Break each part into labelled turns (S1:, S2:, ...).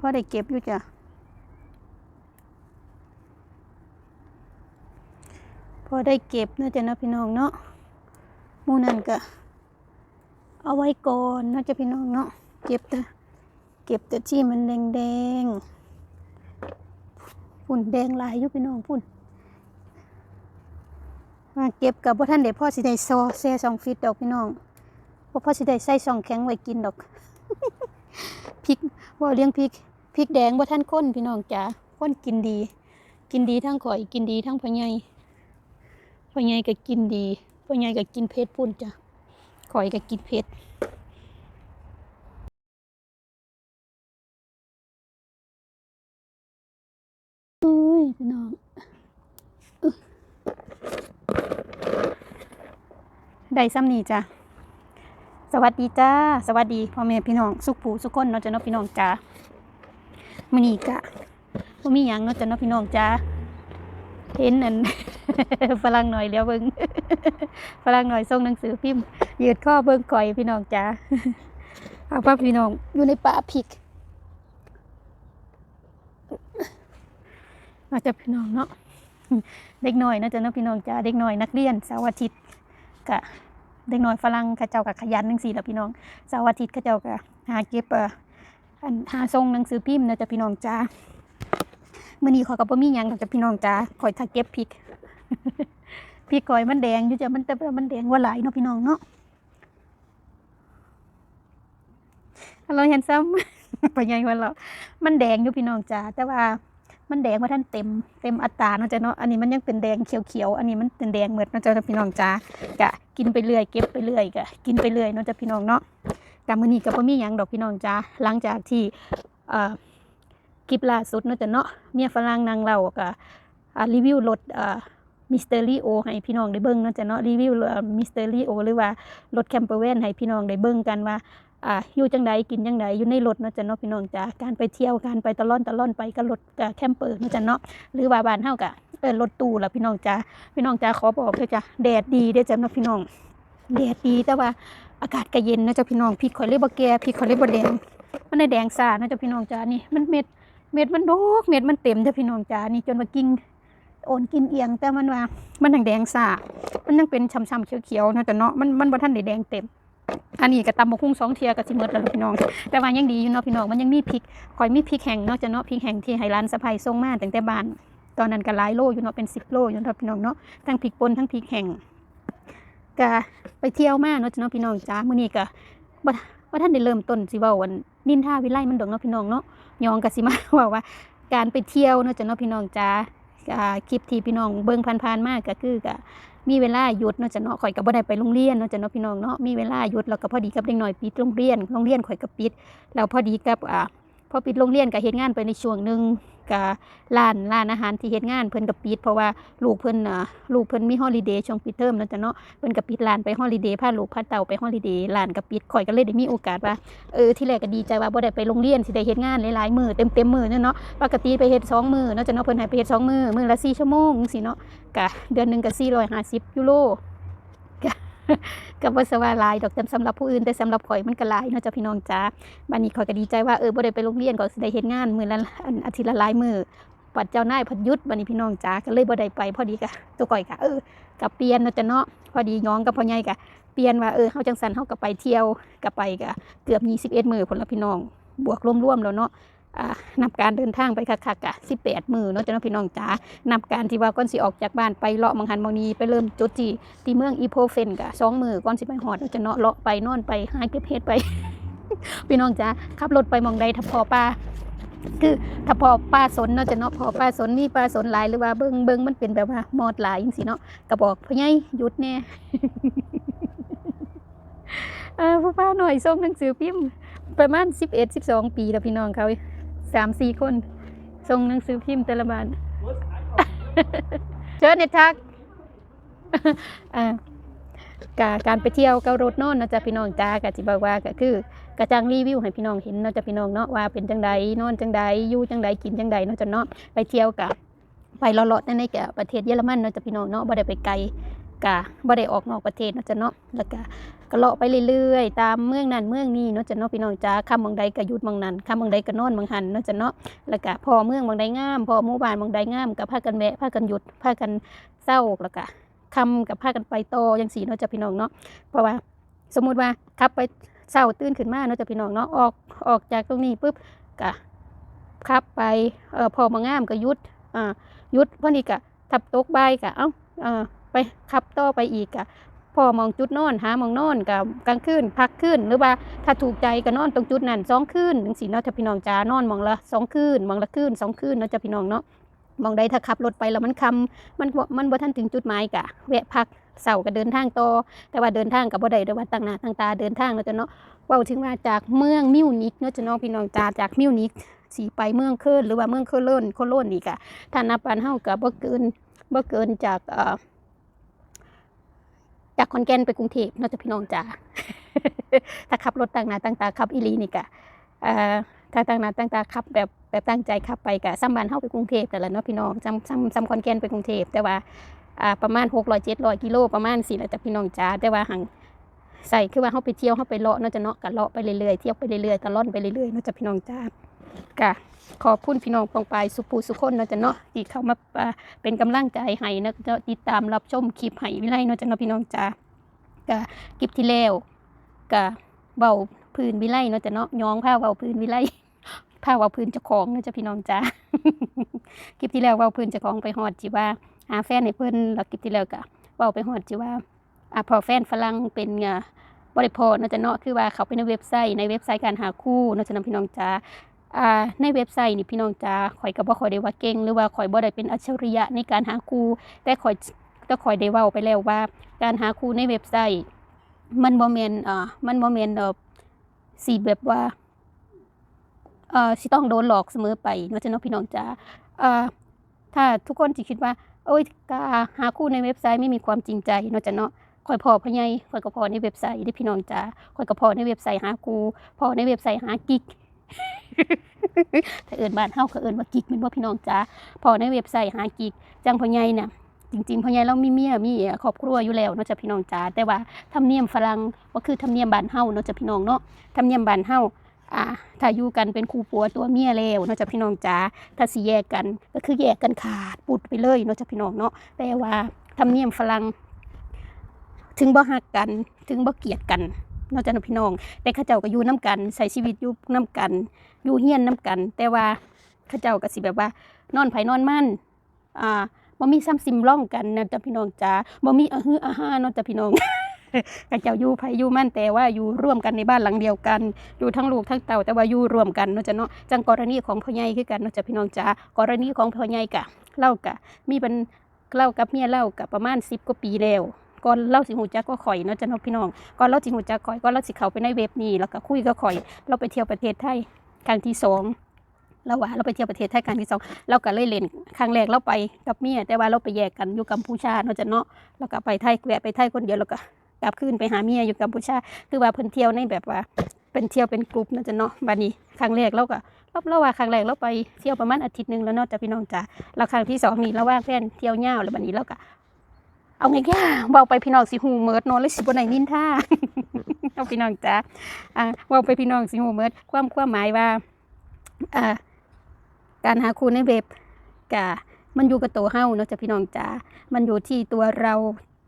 S1: พราะได้เก็บอยู่จ้ะพอได้เก็บเนาะจ้ะนะพี่น้องเนาะมูนั่นก็เอาไว้ก่อนเนาะจ้ะพี่น้องเนาะเก็บแต่เก็บแต่ที่มันแดงๆฝุ่นแดงลายอยู่พี่น้องฝุ่นมาเก็บกับพ่อท่านเดี๋ยวพ่อสิได้ซอแซ่สองฟิตดอกพี่น้องบ่พ่อสิได้ใส่ซองแข็งไว้กินดอกพริกว่าเลี้ยงพริก พริกแดงบ่ท่านค้นพี่น้องจ๋าค้นกินดี กินดีทั้งข่อยกินดีทั้งพ่อใหญ่พ่อใหญ่ก็กินดีพ่อใหญ่ก็กินเผ็ดปุ่นจ้ะข่อยก็กินเผ็ดเอ้ยพี่น้องอึได้ซ้ำนี่จ้ะสวัสดีจ้า สวัสดีพ่อแม่พี่น้อง สุขผูสุขคนเนาะจ้ะเนาะพี่น้องจ้า มื้อนี้กะบ่มีหยังเนาะจ้ะเนาะพี่น้องจ้าเห็นนั่นฝรั่งหน่อยเดี๋ยวเบิ่งฝรั่งหน่อยส่งหนังสือพิมพ์ยืดข้อเบิ่งก่อยพี่น้องจ้าเอาพ่อพี่น้องอยู่ในป่าพริกมาจะพี่น้องเนาะเด็กน้อยนาะจ้ะเนาะพี่น้องจ้าเด็กน้อยนักเรียนเสาร์อาทิตย์กะเด็กน้อยฝรั่งเขาเจ้ากับขยันจังซี่ล่ะพี่น้องเสาร์อาทิตย์เขาเจ้าก็หาเก็บเอันหาส่งหนังสือพิมพ์นะจ๊ะพี่น้องจ้ามื้อนี้ขอยก็บ่มีหยังดอกจ้ะพี่น้องจ้าขอยถ้าเก็บพริกพริกข่อยมันแดงอยู่จ้ะมันแต่มันแดงว่าหลายเนาะพี่น้องเนาะเราเห็นซ้ำไปัญญาว่าเรา มันแดงอยู่พี่น้องจ้าแต่ว่ามันแดงว่าท่านเต็มเต็มอัตราเนาะจ้ะเนาะอันนี้มันยังเป็นแดงเขียวๆอันนี้มันเป็นแดงเหมือนเนาะจ้ะพี่น้องจ้ากะกินไปเรื่อยเก็บไปเรื่อยกะกินไปเรื่อยเนาะจ้ะพี่น้องเนาะ แต่มื้อนี้ก็บ่มีหยังดอกพี่น้องจ้าหลังจากที่เอ่อคลิปล่าสุดเนาะจ้ะเนาะเมียฝรั่งนางเล่าก็อ่ารีวิวรถเอ่อมิสเตอรี่โอให้พี่น้องได้เบิ่งเนาะจ้ะเนาะรีวิวมิสเตอรี่โอหรือว่ารถแคมเปอร์แวนให้พี่น้องได้เบิ่งกันว่าอ่าอยู่จังใดกินจังใดอยู่ในรถเนาะจ้ะเนาะพี่น้องจ้าการไปเที่ยวการไปตะล่อนตะล่อนไปกับรถแคมเปอร์เนาะจ้ะเนาะหรือว่าบ้านเฮาก็เออรถตู้ล่ะพี่น้องจ้าพี่น้องจ้าขอบอกเลยจ้ะแดดดีเด้อจ้ะเนาะพี่น้องแดดดีแต่ว่า อากาศก็เย็นนะจ๊ะพี่น้องพริกข่อยเลยบ่แก่พริกข่อยเลยบ่แดงมันได้แดงซ่านะจ๊ะพี่น้องจ้านี่มันเม็ดเม็ดมันดกเม็ดมันเต็มจ้ะพี่น้องจ้านี่จนว่ากิ่งโอนกินเอียงแต่มันว่ามันยังแดงซ่ามันยังเป็นช้ำๆเขียวๆนะจ๊ะเนาะมันมันบ่ทันได้แดงเต็มอันนี้ก็ตำบกหุ่งสองเทียก็สิหมดแล้วพี่น้อง แต่ว่ายังดีอยู่เนาะพี่น้องมันยังมีพริกข่อยมีพริกแห้งเนาะจ้ะเนาะพริกแห้งที่ให้ร้านสะใภ้ส่งมาตั้งแต่บ้าน ตอนนั้นก็หลายโลอยู่เนาะเป็น10โลอยู่เนาะพี่น้องเนาะทั้งพริกป่นทั้งพริกแห้ง ก็ไปเที่ยวมาเนาะจ้ะเนาะพี่น้องจ้ามื้อนี้ก็บ่บ่ทันได้เริ่มต้นสิเว้าวันนินทาวิไลมันดอกเนาะพี่น้องเนาะยองก็สิมาว่าว่า การไปเที่ยวเนาะจ้ะเนาะพี่น้องจ้าคลิปที่พี่น้องเบิ่งผ่านๆมาก็คือก็มีเวลาหยุดเนาะจ้ะเนาะข่อยก็บ่ได้ไปโรงเรียนเนาะจ้ะเนาะพี่น้องเนาะมีเวลาหยุดแล้วก็พอดีกับเด็กน้อยปิดโรงเรียนโรงเรียนข่อยก็ปิด แล้วพอดีกับอ่าพอปิดโรงเรียนก็เฮ็ดงานไปในช่วงหนึ่ง ก็ร้านร้านอาหารที่เฮ็ดงานเพิ่นก็ปิดเพราะว่าลูกเพิ่นอ่าลูกเพิ่นมีฮอลิเดย์ช่วงปิดเทอมเนาะจ้ะเนาะเพิ่นก็ปิดร้านไปฮอลิเดย์พาลูกพาเต่าไปฮอลิเดย์ร้านก็ปิดข่อยก็เลยได้มีโอกาสว่าเออที่แรกก็ดีใจว่าบ่ได้ไปโรงเรียนสิได้เฮ็ดงานหลายๆมื้อเต็มๆมื้อเนาะปกติไปเฮ็ดสองมื้อเนาะจ้ะเนาะเพิ่นให้ไปเฮ็ดสองมื้อมื้อละ4ชั่วโมงจังซี่เนาะก็เดือนหนึงก็450ยูโร ก็ก็บ่สว่าลายดอกแต่สำหรับผู้อื่นแต่สำหรับข่อยมันก็ลายเนาะจ้ะพี่น้องจ้าบัดนี้ข่อยก็ดีใจว่าเออบ่ได้ไปโรงเรียนก็สิได้เฮ็ดงานมื้อละอันอาทิตย์ละหลายมื้อปัดเจ้านายพัดยุดบัดนี้พี่น้องจ้าก็เลยบ่ได้ไป พอดีก็ตัวก่อยก็เออกับเปลี่ยนเนาะจ้ะเนาะพอดีย้องกับพ่อใหญ่กะเปลี่ยนว่าเออเฮาจังสันเฮาก็ไปเที่ยวก็ไปก็เกือบ21มื้อพุ่นละพี่น้องบวกรวมๆแล้วเนาะ นับการเดินทางไปคักๆกะ18มื้อเนาะจ้ะเนาพี่น้องจ๋านับการที่ว่าก่อนสิออกจากบ้านไปเลาะมังหันบางนีไปเริ่มจุดที่ที่เมืองอีโพเฟนกะสองมือก่อนสิไปฮอดเนาะจ้ะเนาะเลาะไปนอนไปหาเก็บเห็ดไป พี่น้องจ๋าขับรถไปมองใดถ้าพอป้าคือถ้าพอป้าสนเนาะจ้ะเนาะพอป้าสนนี่ป้าสนหลายหรือว่าเบิงเบิงมันเป็นแบบว่ามอดหลายจังซี่เนาะก็บอกพ่อใหญ่หยุดแน่เออพ่อป้าหน่อยส่งหนังสือพิมพ์ประมาณสิบเอ็ดสิบสองปีแล้วพี่น้องเขา สามสี่คนส่งหนังสือพิมพ์แต่ละบานเชิญเนทักอ่ากาการไปเที่ยวกับรถโน่นนาะจ๊ะพี่น้องจ้ากะจิบอกว่าก็คือกระจังรีวิวให้พี่น้องเห็นเนาะจ๊ะพี่น้องเนาะว่าเป็นจังใดนอนจังใดอยู่จังใดกินจังใดเนาะจ๊ะเนาะไปเที่ยวกับไปเลาะๆในในแกประเทศเยอรมันเนาะจ๊ะพี่น้องเนาะบ่ได้ไปไกล กะบ่ได้ออกนอกประเทศเนาะจ้ะเนาะแล้วก็ก็เลาะไปเรื่อยๆ ตามเมืองนั้นเมืองนี้เนาะจ้ะเนาะพี่น้องจ้าคำบางใดก็ยุดบางนั้นคำบางใดก็นอนบางหันเนาะจ้ะเนาะแล้วก็พอเมืองบางใดงาม พอหมู่บ้านบางใดงามก็พากันแวะพากันหยุดพากันเศร้าแล้วก็คำกับพากันไปโต่อจังซี่เนาะจ้ะพี่น้องเนาะเพราะว่าสมมุติว่าขับไปเศร้าตื่นขึ้นมาเนาะจ้ะพี่น้องเนาะออกออกจากตรงนี้ปุ๊บก็ขับไปเออพอมางามก็ยุดอ่ายุดพอนี้ก็ทับตกบ่ายก็เอ้าอ่อ ไปขับต่อไปอีกก็พอมองจุดนอนหามองนอนกับกลางคืนพักคืนหรือว่าถ้าถูกใจก็นอนตรงจุดนั้นสองคืนถึงสีเนาะถ้าพี่น้องจ้านอนมองละสองคืนมองละคืนสองคืนเนาจะพี่น้องเนาะมองใดถ้าขับรถไปแล้วมันคำมันมันบ่ทันถึงจุดหมายกะแวะพักเสาก็เดินทางต่อแต่ว่าเดินทางกับบ่ได้ด้วยว่าตั้งหน้าตั้งตาเดินทางเนาะจ้ะเนาะว้าถึงว่าจากเมืองมิวนิกเนาะจ้ะเนาะพี่น้องจ้าจากมิวนิกสีไปเมืองเคิร์นหรือว่าเมืองโคโลนโคโลนนี่กะถ้านับปานเฮาก็บ่เกินบ่เกินจากเอ่อ จากขอนแก่นไปกรุงเทพนาะจ้ะพี่น้องจ๋าถ้าขับรถต่างหนาต่างตาขับอีลีนี่กะอ่อถ้าต่างหนาต่างตาขับแบบแบบตั้งใจขับไปกะซ้ำบานเฮาไปกรุงเทพแต่ละเนาะพี่น้องซ้ำซ้ำซ้ำขอนแก่นไปกรุงเทพแต่ว่าอ่าประมาณ600 700กิโลประมาณสี่ละจ้ะพี่น้องจ๋าแต่ว่าหังใส่คือว่าเฮาไปเที่ยวเฮาไปเลาะเนาะจะเนาะกะเลาะไปเรื่อยๆเที่ยวไปเรื่อยๆตะล่อนไปเรื่อยๆเนาะจ้ะพี่น้องจ๋ากะ ขอบคุณพี่น้องปองปายสุภูสุคนเนาะจ้ะเนาะที่เข้ามาเป็นกำลังใจให้นะจะติดตามรับชมคลิปให้วิไลเนาะจ้ะเนาะพี่น้องจ๋ากะคลิปที่แล้วกะเบาพื้นวิไลเนาะจะเนาะย้องผ้าเบาพื้นวิไลผ้าเบาพื้นเจ้าของเนาะจะพี่น้องจ้าคลิปที่แล้วเบาพื้นเจ้าของไปฮอดจิว่าหาแฟนให้เพิ่อนแล้วคลิปที่แล้วกะเบาไปฮอดจิว่าอะพอแฟนฝรั่งเป็นเงบริพอเนาะจะเนาะคือว่าเขาไปในเว็บไซต์ในเว็บไซต์การหาคู่เนาะจะนำพี่น้องจ้า อ่าในเว็บไซต์นี่พี่น้องจ้าข่อยก็บ่ค่อยได้ว่าเก่งหรือว่าข่อยบ่ได้เป็นอัจฉริยะในการหาคู่แต่ข่อยแต่ข่อยได้เว้าไปแล้วว่า การหาครูในเว็บไซต์ มันบ่แม่นอ่ามันบ่แม่นเอ่อสิแบบว่าเอ่อสิต้องโดนหลอกเสมอไปเนาะจ้ะเนาะพี่น้องจ๋าอ่อถ้าทุกคนสิคิดว่าโอ้ยการหาคู่ในเว็บไซต์ไม่มีความจริงใจเนาะจ้ะเนาะข่อยพอพะไยข่อยก็พอในเว็บไซต์เด้พี่น้องจ๋าข่อยก็พอในเว็บไซต์หาคู่พอในเว็บไซต์หากิ๊ก ถ้าเอิ้นบ้านเฮาก็เอิ้นว่ากิ๊กม่นบ่พี่น้องจ๋าพอในเว็บไซต์หากิ๊กจังพะไยน่ะจริงๆพ่อใหญ่เรามีเมียมีครอบครัวอยู่แล้วเนาะจ้ะพี่น้องจ๋าแต่ว่าธรรมเนียมฝรั่งก็คือธรรมเนียมบ้านเฮาเนาะจ้ะพี่น้องเนาะธรรมเนียมบ้านเฮาอ่าถ้าอยู่กันเป็นคู่ผัวตัวเมียแล้วเนาะจ้ะพี่น้องจ๋าถ้าสิแยกกันก็คือแยกกันขาดปุดไปเลยเนาะจ้ะพี่น้องเนาะแต่ว่าธรรมเนียมฝรั่งถึงบ่ฮักกันถึงบ่เกลียดกัน เนาะจ้ะพี่น้อง แต่ข้าเจ้าก็อยู่น้กันใช้ชีวิตอยู่น้กัน อยู่เฮียนน้กัน แต่ว่าข้าเจ้าก็สิแบบว่านอนไผนอนมันอ่าบ่มีซ้ำซิมร่องกันนะจ๊ะพี่น้องจ๋าบ่มีอาฮืออาหาเนาะจ๊ะพี่น้องกะเจ้าอยู่ไผอยู่มั่นแต่ว่าอยู่ร่วมกันในบ้านหลังเดียวกัน อยู่ทั้งลูกทั้งเต่าแต่ว่าอยู่รวมกันเนาะจ๊ะเนาะจังกรณีของพ่อใหญ่คือกันเนาะจ๊ะพี่น้องจ๋ากรณีของพ่อใหญ่กะเล่ากะมีเป็นเล่ากับเมียเล่ากะประมาณ10กว่าปีแล้ว ก่อนเล่าสิหูจักก็ข่อยเนาะจ๊ะเนาะพี่น้องก่อนเล่าสิหูจักข่อยก่อนเล่าสิเขาไปในเว็บนี้แล้วก็คุยกับข่อย เราไปเที่ยวประเทศไทยครั้งที่สองเราว่าเราไปเที่ยวประเทศไทยครั้งที่สองเราก็เลยเล่นครั้งแรกเราไปกับเมียแต่ว่าเราไปแยกกันอยู่กัมพูชาเนาะจ้ะเนาะแล้วก็ไปไทยแวะไปไทยคนเดียวแล้วก็กลับคืนไปหาเมียอยู่กัมพูชา คือว่าเพิ่นเที่ยวในแบบว่าเป็นเที่ยวเป็นกลุ่มนะจ้ะเนาะบัดนี้ครั้งแรกเราก็เราเราว่าครั้งแรกเราไปเที่ยวประมาณอาทิตย์หนึ่งแล้วเนาะจ้ะพี่น้องจ้ะแล้วครั้งที่สองนี่เราว่าแฟนเที่ยวยาแล้วบัดนี้เราก็ เอาไงแก่เบาไปพี่น้องสิหูเมิดนาะเลยสิบ่ได้นินท่าเอาพี่น้องจ้ะอ่าเว้าไปพี่น้องสิหูเมิดความความหมายว่าอ่าการหาคู่ในเว็บกะมันอยู่กับตัวเฮ้าเนาะจ้ะพี่น้องจ๋ามันอยู่ที่ตัวเรา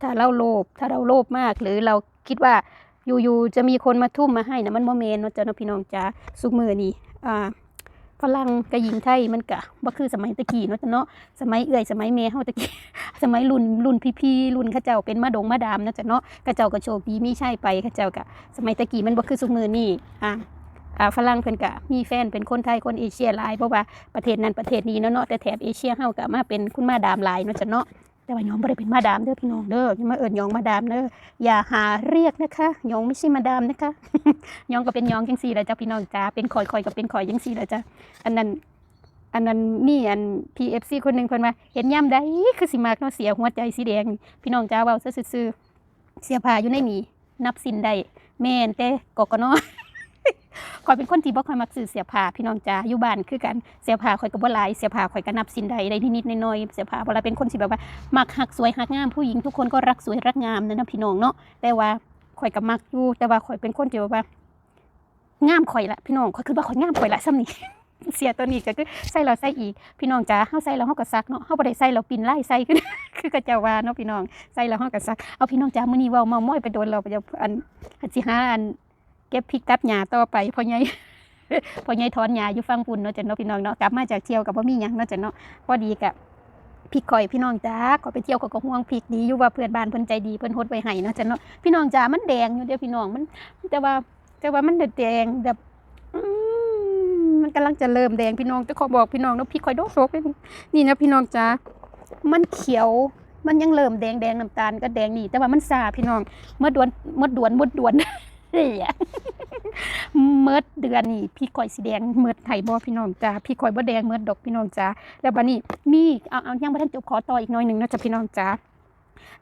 S1: ถ้าเราโลภถ้าเราโลภมาก หรือเราคิดว่าอยู่ๆจะมีคนมาทุ่มมาให้นะมันโมเมนเนาะจ้ะเนาะพี่น้องจ๋าสุกมือนี่อ่า ฝรั่งกับหญิงไทยมันกะบ่คือสมัยตะกี้เนาะจ้ะเนาะสมัยเอื่อยสมัยแม่เฮาตะกี้สมัยรุ่นรุ่นพี่ๆรุ่นเข้าเจ้าเป็นมาดงมาดามเนาะจ้ะเนาะเข้าเจ้าก็โชคดีมีใช่ไปเข้าเจ้ากะสมัยตะกี้มันบ่คือซุกมือนี่อ่าอ่าฝรั่งเพิ่นก็มีแฟนเป็นคนไทยคนเอเชียหลายเพราะว่าประเทศนั้นประเทศนี้เนาะเนาะแต่แถบเอเชียเฮาก็มาเป็นคุณมาดามหลายเนาะจ้ะเนาะ แต่ว่าหยองบ่ได้เป็นมาดามเด้อพี่น้องเด้ออย่ามาเอิ้นหยองมาดามเด้ออย่าหาเรียกนะคะหยองไม่ใช่มาดามนะคะหยองก็เป็นหยองจังซี่แหละจ้ะพี่น้องจ้าเป็นข่อยข่อยก็เป็นข่อยจังซี่แหละจ้ะอันนั้นอันนั้นมีอัน PFC คนหนึ่งเพิ่นว่าเห็นยามใดคือสิมักเนาะเสียหัวใจสีแดง พี่น้องจ้าเว้าซื่อเสียผ้าอยู่ในนี้นับสินได้แม่นแต่กกนอ ข่อยเป็นคนที่บ่ค่อยมักซื้อเสื้อผ้าพี่น้องจ้าอยู่บ้านคือกันเสื้อผ้าข่อยก็บ่หลายเสื้อผ้าข่อยก็นับสินใดได้นิดๆน้อยๆเสื้อผ้าบ่หลาเป็นคนที่แบบว่ามักหักสวยหักงามผู้หญิงทุกคนก็รักสวยรักงามนั่นนะพี่น้องเนาะแต่ว่าข่อยก็มักอยู่แต่ว่าข่อยเป็นคนที่แบบว่างามข่อยละพี่น้องข่อยคือว่าข่อยงามข่อยละซ้ำนี่เสียตัวนี้ก็คือใส่แล้วใส่อีก พี่น้องจ้าเฮาใส่แล้วเฮาก็ซักเนาะเฮาบ่ได้ใส่แล้วปิ่นไล่ใส่ขึ้นคือกระเจ้าวาเนาะพี่น้องใส่แล้วเฮาก็ซักเอาพี่น้องจ้ามื้อนี้เว้าเมาม้อยไปโดนเราไปอันอันสิหาอัน เก็บพริกตัดหญ้าต่อไปพ่อใหญ่พ่อใหญ่ถอนหญ้าอยู่ฟังปุ่นเนาะจ้ะเนาะพี่น้องเนาะกลับมาจากเที่ยวกับบ่มีหยังเนาะจ้ะเนาะพอดีกะพริกข่อยพี่น้องจ้าขอไปเที่ยวก็ก็ห่วงพริกดีอยู่ว่าเพื่อนบ้านเพิ่นใจดีเพิ่นโฮดไว้ให้เนาะจ้ะเนาะพี่น้องจ้ามันแดงอยู่เด้อพี่น้องมัน แต่ว่าแต่ว่ามันแดงแบบมันกำลังจะเริ่มแดงพี่น้องจะขอบอกพี่น้องเนาะพริกข่อยโดกโซกเลยนี่นะพี่น้องจ้ามันเขียวมันยังเริ่มแดงแดงน้ำตาลก็แดงนี่แต่ว่ามันซาพี่น้องเมื่อดวนเมื่อดวนเมื่อดวน เฮ้ยเมิดเดือนนี่พี่ข่อยสีแดงเมิดไห่บอพี่น้องจ้าพี่ข่อยบ่แดงเมิดดอกพี่น้องจ้าแล้วบัดนี้มีเอาเอายังบ่ทันจบขอต่ออีกหน่อยหนึ่งนะจ้ะพี่น้องจ้า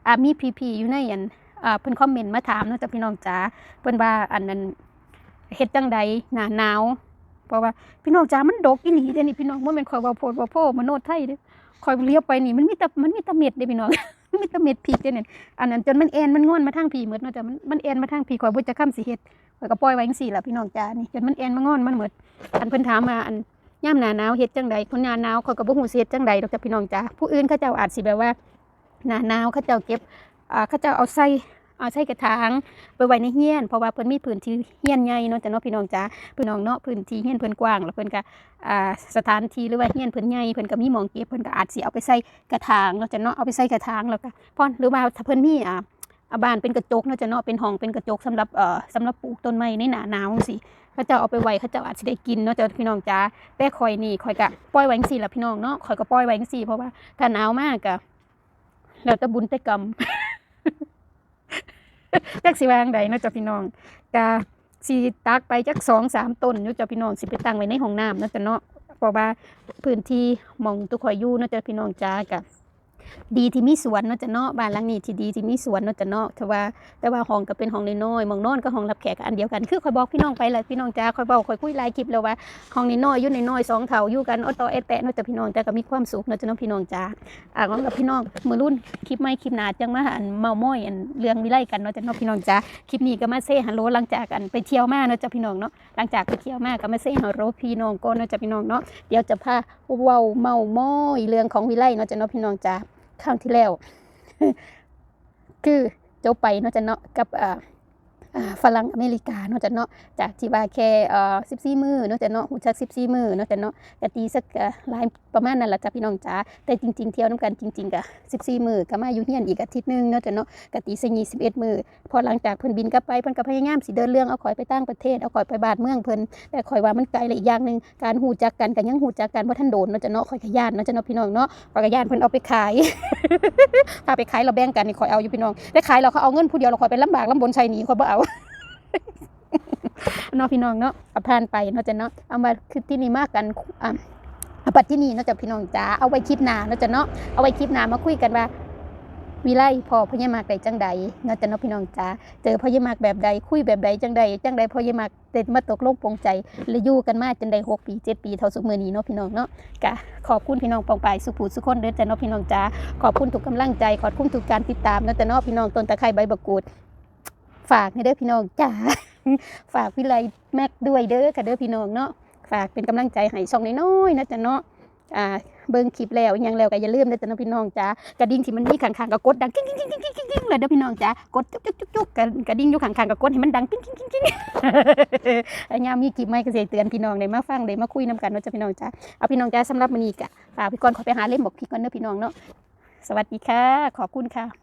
S1: อ่ามีพีพีอยู่ในอันอ่าเพิ่นคอมเมนต์มาถามนะจ้ะพี่น้องจ้าเพิ่นว่าอันนั้นเฮ็ดจังใดหนาหนาวเพราะว่าพี่น้องจ้ามันดกอีหลีเด้นี่พี่น้องบ่แม่นข่อยว้าโพดว้าโพมโนไทยเด้อข่อยเลี้ยวไปนี่มันมีแต่มันมีแต่เม็ดเด้พี่น้อง มันมีแต่เม็ดพริกเด้เนี่ยอันนั้นจนมันเอ็นมันง่วนมาทางผีเหมดเนาะจ้ะมันมันเอนมาทางผีข่อยบ่จะค้ำสิเฮ็ดข่อยก็ปล่อยไว้จังซี่ล่ะพี่น้องจ้านี่จนมันเอ็นมางอนมันหมดอันเพิ่นถามมาอันย่ามหน้าหนาวเฮ็ดจังใดคนหน้าหนาวเขาก็บ่ฮู้สิเฮ็ดจังใดดอกจ้ะพี่น้องจ้าผู้อื่นเขาเจ้าอาจสิแบบว่าหน้าหนาวเขาเจ้าเก็บอ่าเขาเจ้าเอาใส่ เอาใส่กระถางไปไว้ในเฮียนเพราะว่าเพิ่นมีพื้นที่เฮียนใหญ่เนาะจ้ะเนาะพี่น้องจ้าพี่น้องเนาะพื้นที่เฮียนเพิ่นกว้างแล้วเพิ่นก็อ่าสถานที่หรือว่าเฮียนเพิ่นใหญ่เพิ่นก็มีหมองเก็บเพิ่นก็อาจสิเอาไปใส่กระถางเนาะจ้ะเนาะเอาไปใส่กระถางแล้วก็พอนหรือว่าถ้าเพิ่นมีอ่าอาบ้านเป็นกระจกเนาะจะเนาะเป็นห้องเป็นกระจกสำหรับเอ่อสำหรับปลูกต้นไม้ในหนาหนาวจังซี่เขาจะเอาไปไว้เขาจะอาจจะได้กินเนาะจ้ะพี่น้องจ้าแต่ข่อยนี่ข่อยก็ปล่อยไว้งซี่ล่ะพี่น้องเนาะข่อยก็ปล่อยไว้งซี่เพราะว่าถ้าหนาวมากก็แล้วแต่บุญแต่กรรม จักสิวางใดเนาะจ้ะพี่น้องกะสิตักไปจักสองสามต้นเนาะจ้ะพี่น้องสิไปตั้งไว้ในห้องน้ำเนาะจ้ะเนาะเพราะว่าพื้นที่มองตุกข่อยอยู่เนาะจ้ะพี่น้องจ้ากะ ดีที่มีสวนเนาะจะเนาะบ้านหลังนี้ที่ดีที่มีสวนเนาะจะเนาะแต่ว่าแต่ว่าห้องก็เป็นห้องน้อยๆมองนอนก็ห้องรับแขกอันเดียวกันคือคอยบอกพี่น้องไปเลยพี่น้องจ้าคอยบอกคอยคุยหลายคลิปแล้วว่าห้องน้อยๆอยู่น้อยๆสองเถาอยู่กันออตอแอดแตะเนาะจะพี่น้องแต่ก็มีความสุขเนาะจะเนาะพี่น้องจ้าอ่าของกับพี่น้องมือรุ่นคลิปไม่คลิปหนาจังมาอันเมาม้อยอันเรื่องวิไลกันเนาะจะเนาะพี่น้องจ้าคลิปนี้ก็มาเซ่ฮัลโหลหลังจากกันไปเที่ยวมาเนาะจะพี่น้องเนาะหลังจากไปเที่ยวมาก็มาเซ่ฮัลโหลพี่น้องก็เนาะจะพี่น้องเนาะเดี๋ยวจะพาเว้าเมาม้อยเรื่องของวิไลเนาะจะเนาะพี่น้องจ้า ครั้งที่แล้ว คือเจ้าไปเนาะจะเนาะกับอ่า ฝรั่งอเมริกาเนาะจะเนาะจากที่ว่าแค่เอ่อ14 มือเนาะจะเนาะหูจัก14 มือเนาะจะเนาะกะตีสักหลายประมาณนั้นล่ะจ้ะพี่น้องจ๋าแต่จริง ๆ เที่ยวน้ำกันจริงๆกะ14 มือก็มาอยู่เฮียนอีกอาทิตย์นึงเนาะจะเนาะกะตีซะ21 มือพอหลังจากเพิ่นบินกลับไปเพิ่นก็พยายามสิเดินเรื่องเอาข่อยไปต่างประเทศเอาข่อยไปบ้านเมืองเพิ่นแต่ข่อยว่ามันไกลและอีกอย่างหนึงการหูจักกันก็ยังหูจักกันบ่ทันโดนเนาะจะเนาะข่อยก็ย่านเนาะจะเนาะพี่น้องเนาะข่อยก็ย่านเพิ่นเอาไปขายถ้าไปขายเราแบ่งกันนี่คอยเอาอยู่พี่น้องได้ขายเราเขาเอาเงินผู้เดียวเราคอยไปลำบากลำบนชัยหนีคอยบ่เอา เนาะพี่น้องเนาะเอาผ่านไปเนาะจะเนาะเอามาคือที่นี่มากกันอะเอาปัดที่นี่เนาะจะพี่น้องจ๋าเอาไว้คลิปหน้าเนาะจะเนาะเอาไว้คลิปหน้ามาคุยกันว่าวิไลพอพญามากใดจังใดเนาะจะเนาะพี่น้องจ๋าเจอพญามากแบบใดคุยแบบใดจังใดจังใดพญามากเด็ดมาตกลงปรงใจและอยู่กันมาจังใดหกปีเจ็ดปีเท่าสุมือนี้เนาะพี่น้องเนาะกะขอบคุณพี่น้องปองไปสุขูสุขคนเด้อจ้ะเนาะพี่น้องจ๋าขอบคุณทุกกำลังใจ ขอบคุณทุกการติดตามนะแต่เนอพี่น้องต้นตะไคร้ใบบกกูดฝากให้เด้อพี่น้องจ้า ฝากวิไลแม็กด้วยเด้อค่ะเด้อพี่น้องเนาะฝากเป็นกำลังใจให้ช่องน้อยๆนะจ๊ะเนาะอ่าเบิ่งคลิปแล้วยังแล้วก็อย่าลืมนะจ๊ะเนาะพี่น้องจ้ากระดิ่งที่มันมีข้างๆก็กดดังกิ้งกิ้งกิ้งกิ้งกิ้งกิ้งเลยเด้อพี่น้องจ้ากดจุ๊กจุ๊กจุ๊กจุ๊กกระกระดิ่งอยู่ข้างๆก็กดให้มันดังกิ้งกิ้งกิ้งกิ้งไอ้ยามมีคลิปใหม่ก็สิเตือนพี่น้องได้มาฟังได้มาคุยนํกันเนาะจ้ะพี่น้องจ้าเอาพี่น้องจ้าสำหรับมื้อนี้ก็ฝากพี่ก่อนขอไปหาเล่มบอกพี่ก่อนเด้อพี่น้องเนาะสวัสดีค่ะ ขอบคุณค่ะ